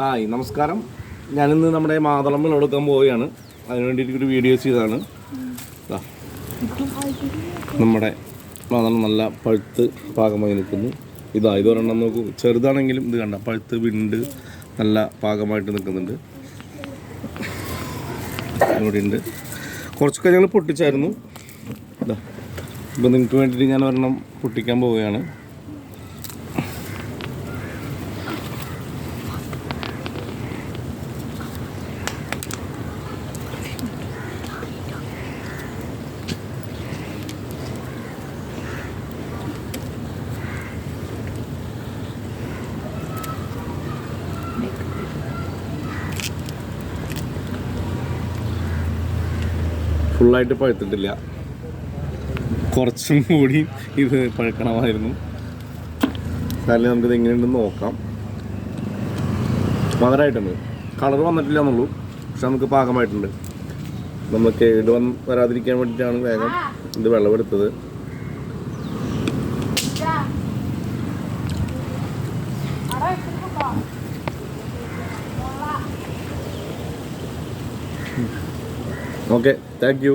Hi നമസ്കാരം. ഞാനിന്ന് നമ്മുടെ മാതളം വിളവെടുക്കാൻ പോവുകയാണ്. അതിന് വേണ്ടിയിട്ട് ഒരു വീഡിയോ ചെയ്തതാണ്. നമ്മുടെ മാതളം നല്ല പഴുത്ത് പാകമായി നിൽക്കുന്നു. ഇതാ ഇതൊരെണ്ണം നോക്കൂ. ചെറുതാണെങ്കിലും ഇത് കണ്ട പഴുത്ത് വിണ്ട് നല്ല പാകമായിട്ട് നിൽക്കുന്നുണ്ട്. ഇവിടെയുണ്ട് കുറച്ച് ഞങ്ങൾ പൊട്ടിച്ചായിരുന്നു. ഇതാ ഇപ്പം നിങ്ങൾക്ക് വേണ്ടിയിട്ട് ഞാൻ ഒരെണ്ണം പൊട്ടിക്കാൻ പോവുകയാണ്. ഫുള്ളായിട്ട് പഴുത്തിട്ടില്ല. കുറച്ചും കൂടി ഇത് പഴുക്കണമായിരുന്നു. കാരണം നമുക്കിത് എങ്ങനെയുണ്ടെന്ന് നോക്കാം. മധുരമായിട്ടുണ്ട് കളർ വന്നിട്ടില്ല എന്നുള്ളൂ. പക്ഷെ നമുക്ക് പാകമായിട്ടുണ്ട്. നമ്മൾ കേട് വന്ന് വരാതിരിക്കാൻ വേണ്ടിയിട്ടാണ് വേഗം ഇത് വെള്ളമെടുത്തത് ഓക്കെ താങ്ക് യു